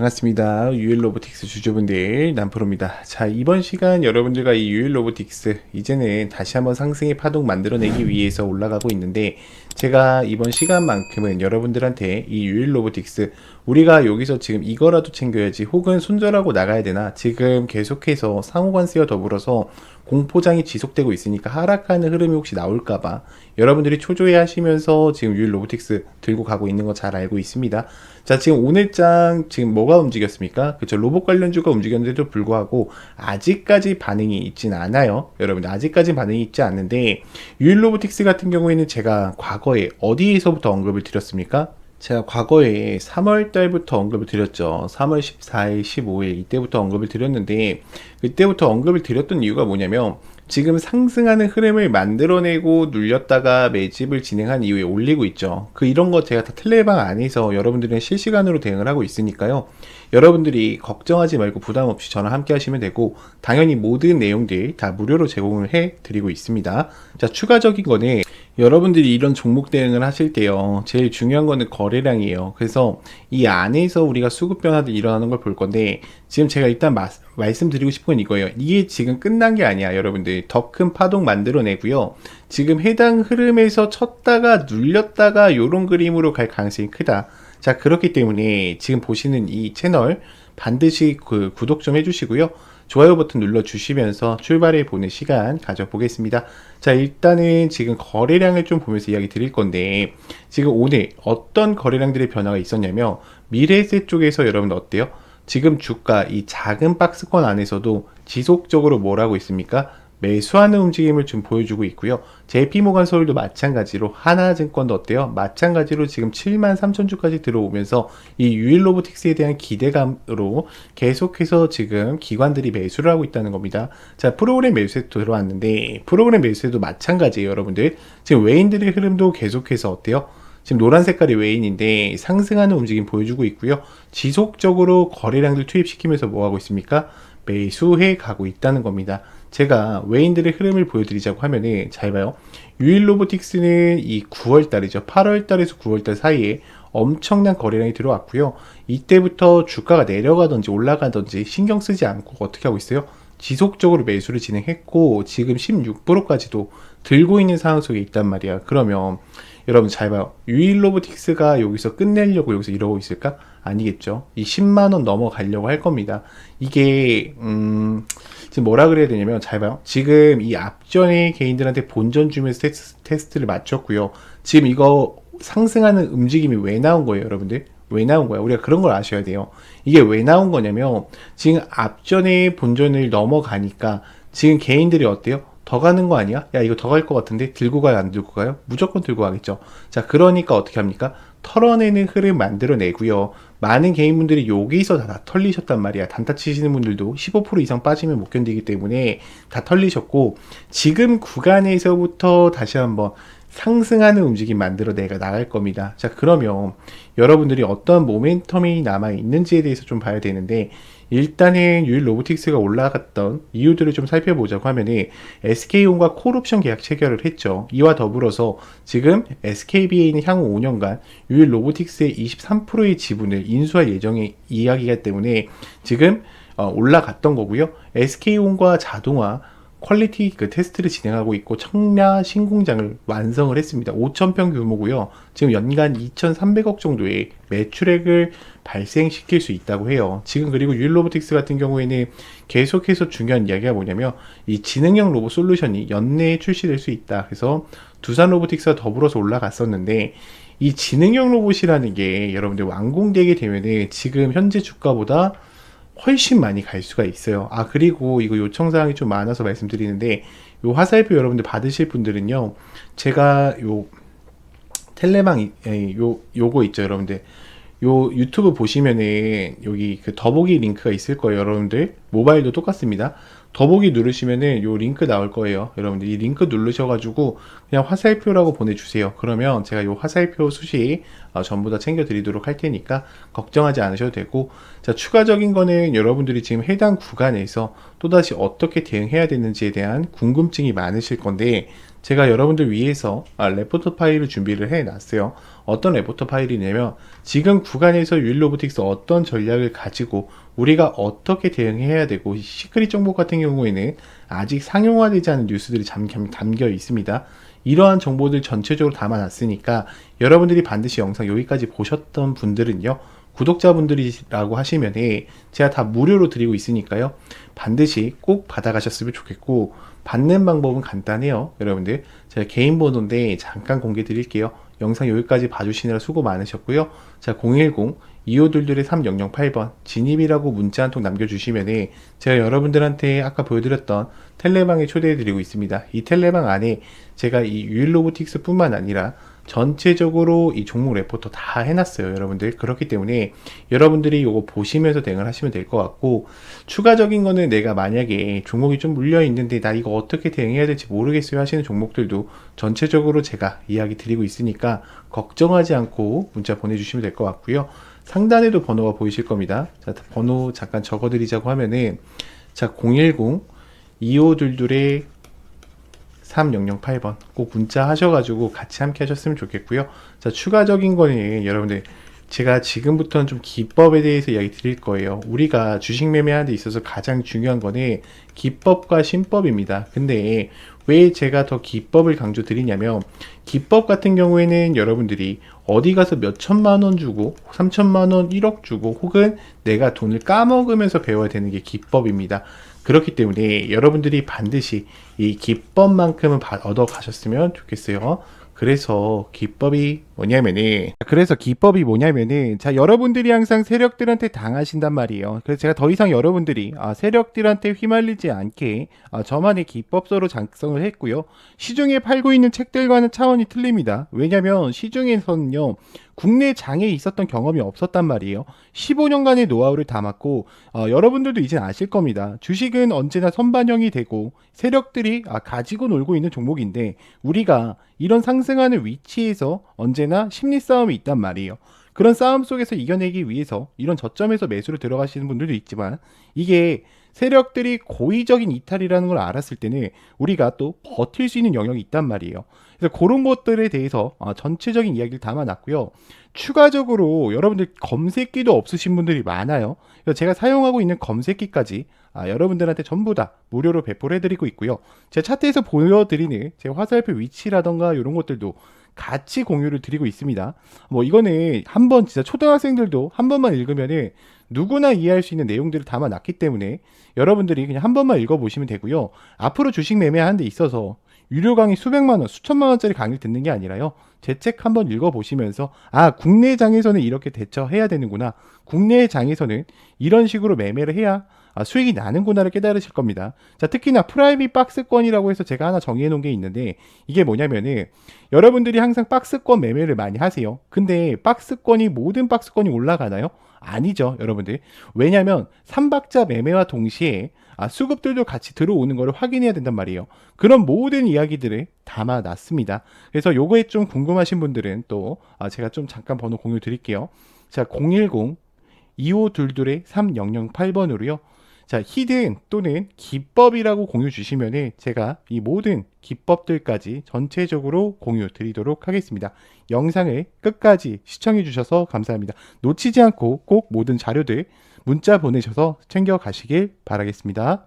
반갑습니다. 유일 로보틱스 주주분들 남프로입니다. 자 이번 시간 여러분들과 이 유일 로보틱스 이제는 다시 한번 상승의 파동 만들어내기 위해서 올라가고 있는데 제가 이번 시간만큼은 여러분들한테 이 유일 로보틱스 우리가 여기서 지금 이거라도 챙겨야지 혹은 손절하고 나가야 되나 지금 계속해서 상호관세와 더불어서 공포장이 지속되고 있으니까 하락하는 흐름이 혹시 나올까봐 여러분들이 초조해 하시면서 지금 유일 로보틱스 들고 가고 있는 거 잘 알고 있습니다. 자, 지금 오늘장 지금 뭐가 움직였습니까? 그쵸. 로봇 관련주가 움직였는데도 불구하고 아직까지 반응이 있진 않아요. 여러분들 아직까지 반응이 있지 않는데 유일 로보틱스 같은 경우에는 제가 과거에 어디에서부터 언급을 드렸습니까? 제가 과거에 3월 달부터 언급을 드렸죠. 3월 14일, 15일 이때부터 언급을 드렸는데 그때부터 언급을 드렸던 이유가 뭐냐면 지금 상승하는 흐름을 만들어내고 눌렸다가 매집을 진행한 이후에 올리고 있죠. 그 이런 거 제가 다 텔레방 안에서 여러분들은 실시간으로 대응을 하고 있으니까요. 여러분들이 걱정하지 말고 부담 없이 저랑 함께 하시면 되고 당연히 모든 내용들 다 무료로 제공을 해 드리고 있습니다. 자, 추가적인 거는 여러분들이 이런 종목 대응을 하실 때요. 제일 중요한 거는 거래량이에요. 그래서 이 안에서 우리가 수급 변화들이 일어나는 걸 볼 건데 지금 제가 일단 마, 말씀드리고 싶은 건 이거예요. 이게 지금 끝난 게 아니야, 여러분들. 더 큰 파동 만들어내고요. 지금 해당 흐름에서 쳤다가 눌렸다가 요런 그림으로 갈 가능성이 크다. 자, 그렇기 때문에 지금 보시는 이 채널 반드시 그 구독 좀 해주시고요. 좋아요 버튼 눌러주시면서 출발해 보는 시간 가져보겠습니다. 자, 일단은 지금 거래량을 좀 보면서 이야기 드릴 건데, 지금 오늘 어떤 거래량들의 변화가 있었냐면, 미래세 쪽에서 여러분 어때요? 지금 주가 이 작은 박스권 안에서도 지속적으로 뭐라고 있습니까? 매수하는 움직임을 좀 보여주고 있고요. JP모간 서울도 마찬가지로 하나증권도 어때요? 마찬가지로 지금 7만 3천 주까지 들어오면서 이 유일 로보틱스에 대한 기대감으로 계속해서 지금 기관들이 매수를 하고 있다는 겁니다. 자, 프로그램 매수에도 들어왔는데 프로그램 매수에도 마찬가지예요, 여러분들. 지금 외인들의 흐름도 계속해서 어때요? 지금 노란 색깔이 외인인데 상승하는 움직임 보여주고 있고요. 지속적으로 거래량들 투입시키면서 뭐 하고 있습니까? 매수해 가고 있다는 겁니다. 제가 외인들의 흐름을 보여드리자고 하면은 잘 봐요. 유일 로보틱스는 이 9월 달이죠. 8월 달에서 9월 달 사이에 엄청난 거래량이 들어왔고요. 이때부터 주가가 내려가든지 올라가든지 신경 쓰지 않고 어떻게 하고 있어요? 지속적으로 매수를 진행했고 지금 16%까지도 들고 있는 상황 속에 있단 말이야. 그러면 여러분 잘 봐요. 유일 로보틱스가 여기서 끝내려고 여기서 이러고 있을까? 아니겠죠. 이 10만 원 넘어가려고 할 겁니다. 이게 음 지금 뭐라 그래야 되냐면 잘 봐요. 지금 이 앞전에 개인들한테 본전 주면서 테스, 테스트를 마쳤고요. 지금 이거 상승하는 움직임이 왜 나온 거예요, 여러분들? 왜 나온 거야? 우리가 그런 걸 아셔야 돼요. 이게 왜 나온 거냐면 지금 앞전에 본전을 넘어가니까 지금 개인들이 어때요? 더 가는 거 아니야? 야, 이거 더 갈 것 같은데 들고 가요, 안 들고 가요? 무조건 들고 가겠죠. 자, 그러니까 어떻게 합니까? 털어내는 흐름 만들어내고요. 많은 개인분들이 여기서 다, 다 털리셨단 말이야. 단타 치시는 분들도 15% 이상 빠지면 못 견디기 때문에 다 털리셨고, 지금 구간에서부터 다시 한번 상승하는 움직임 만들어 내가 나갈 겁니다. 자, 그러면 여러분들이 어떤 모멘텀이 남아 있는지에 대해서 좀 봐야 되는데, 일단은 유일 로보틱스가 올라갔던 이유들을 좀 살펴보자고 하면은 SK온과 콜옵션 계약 체결을 했죠. 이와 더불어서 지금 SKBA는 향후 5년간 유일 로보틱스의 23%의 지분을 인수할 예정의 이야기가 때문에 지금 어, 올라갔던 거고요. SK온과 자동화 퀄리티 그 테스트를 진행하고 있고 청라 신공장을 완성을 했습니다. 5,000평 규모고요. 지금 연간 2,300억 정도의 매출액을 발생시킬 수 있다고 해요. 지금 그리고 유일 로보틱스 같은 경우에는 계속해서 중요한 이야기가 뭐냐면 이 지능형 로봇 솔루션이 연내에 출시될 수 있다. 그래서 두산 로보틱스와 더불어서 올라갔었는데 이 지능형 로봇이라는 게 여러분들 완공되게 되면은 지금 현재 주가보다 훨씬 많이 갈 수가 있어요. 아, 그리고 이거 요청사항이 좀 많아서 말씀드리는데, 요 화살표 여러분들 받으실 분들은요, 제가 요 텔레망, 에, 요, 요거 있죠, 여러분들. 요 유튜브 보시면은 여기 그 더보기 링크가 있을 거예요, 여러분들. 모바일도 똑같습니다. 더보기 누르시면은 요 링크 나올 거예요. 여러분들 이 링크 누르셔가지고 그냥 화살표라고 보내주세요. 그러면 제가 요 화살표 수식 어, 전부 다 챙겨드리도록 할 테니까 걱정하지 않으셔도 되고 자 추가적인 거는 여러분들이 지금 해당 구간에서 또다시 어떻게 대응해야 되는지에 대한 궁금증이 많으실 건데 제가 여러분들 위해서 아, 레포터 파일을 준비를 해 놨어요. 어떤 레포터 파일이냐면 지금 구간에서 유일로보틱스 어떤 전략을 가지고 우리가 어떻게 대응해야 되고 시크릿 정보 같은 경우에는 아직 상용화되지 않은 뉴스들이 담겨 있습니다. 이러한 정보들 전체적으로 담아놨으니까 여러분들이 반드시 영상 여기까지 보셨던 분들은요 구독자분들이라고 하시면 제가 다 무료로 드리고 있으니까요 반드시 꼭 받아가셨으면 좋겠고 받는 방법은 간단해요. 여러분들 제가 개인 번호인데 잠깐 공개 드릴게요. 영상 여기까지 봐주시느라 수고 많으셨고요. 자 010 2522의 3008번 진입이라고 문자 한 통 남겨주시면 제가 여러분들한테 아까 보여드렸던 텔레방에 초대해드리고 있습니다. 이 텔레방 안에 제가 이 유일로보틱스 뿐만 아니라 전체적으로 이 종목 레포터 다 해놨어요, 여러분들. 그렇기 때문에 여러분들이 이거 보시면서 대응을 하시면 될 것 같고, 추가적인 거는 내가 만약에 종목이 좀 물려 있는데 나 이거 어떻게 대응해야 될지 모르겠어요 하시는 종목들도 전체적으로 제가 이야기 드리고 있으니까 걱정하지 않고 문자 보내주시면 될 것 같고요. 상단에도 번호가 보이실 겁니다. 자, 번호 잠깐 적어드리자고 하면은, 자, 010 2522의 3008번 꼭 문자 하셔가지고 같이 함께 하셨으면 좋겠고요. 자, 추가적인 거는 여러분들 제가 지금부터는 좀 기법에 대해서 이야기 드릴 거예요. 우리가 주식 매매하는 데 있어서 가장 중요한 거는 기법과 신법입니다. 근데 왜 제가 더 기법을 강조 드리냐면 기법 같은 경우에는 여러분들이 어디 가서 몇 천만 원 주고 3천만 원 1억 주고 혹은 내가 돈을 까먹으면서 배워야 되는 게 기법입니다. 그렇기 때문에 여러분들이 반드시 이 기법만큼은 바- 얻어 가셨으면 좋겠어요. 그래서 기법이 뭐냐면은 그래서 기법이 뭐냐면은 자 여러분들이 항상 세력들한테 당하신단 말이에요. 그래서 제가 더 이상 여러분들이 아, 세력들한테 휘말리지 않게 아, 저만의 기법서로 작성을 했고요. 시중에 팔고 있는 책들과는 차원이 틀립니다. 왜냐면 시중에서는요. 국내 장에 있었던 경험이 없었단 말이에요. 15년간의 노하우를 담았고 어, 여러분들도 이제 아실 겁니다. 주식은 언제나 선반영이 되고 세력들이 아, 가지고 놀고 있는 종목인데 우리가 이런 상승하는 위치에서 언제나 심리 싸움이 있단 말이에요. 그런 싸움 속에서 이겨내기 위해서 이런 저점에서 매수를 들어가시는 분들도 있지만 이게 세력들이 고의적인 이탈이라는 걸 알았을 때는 우리가 또 버틸 수 있는 영역이 있단 말이에요. 그래서 그런 것들에 대해서 어, 전체적인 이야기를 담아놨고요. 추가적으로 여러분들 검색기도 없으신 분들이 많아요. 그래서 제가 사용하고 있는 검색기까지 아, 여러분들한테 전부 다 무료로 배포를 해드리고 있고요. 제 차트에서 보여드리는 제 화살표 위치라던가 이런 것들도 같이 공유를 드리고 있습니다. 뭐 이거는 한번 진짜 초등학생들도 한 번만 읽으면은 누구나 이해할 수 있는 내용들을 담아놨기 때문에 여러분들이 그냥 한 번만 읽어보시면 되고요. 앞으로 주식 매매하는 데 있어서 유료 강의 수백만 원, 수천만 원짜리 강의를 듣는 게 아니라요. 제 책 한번 읽어보시면서 아 국내 장에서는 이렇게 대처해야 되는구나. 국내 장에서는 이런 식으로 매매를 해야 아, 수익이 나는구나를 깨달으실 겁니다. 자, 특히나 프라이빗 박스권이라고 해서 제가 하나 정리해 놓은 게 있는데 이게 뭐냐면은 여러분들이 항상 박스권 매매를 많이 하세요. 근데 박스권이 모든 박스권이 올라가나요? 아니죠, 여러분들. 왜냐면 삼박자 매매와 동시에 아, 수급들도 같이 들어오는 것을 확인해야 된단 말이에요. 그런 모든 이야기들을 담아놨습니다. 그래서 요거에 좀 궁금하신 분들은 또 아, 제가 좀 잠깐 번호 공유 드릴게요. 자, 010 2522의 3008번으로요. 자, 히든 또는 기법이라고 공유 주시면은 제가 이 모든 기법들까지 전체적으로 공유 드리도록 하겠습니다. 영상을 끝까지 시청해 주셔서 감사합니다. 놓치지 않고 꼭 모든 자료들 문자 보내셔서 챙겨 가시길 바라겠습니다.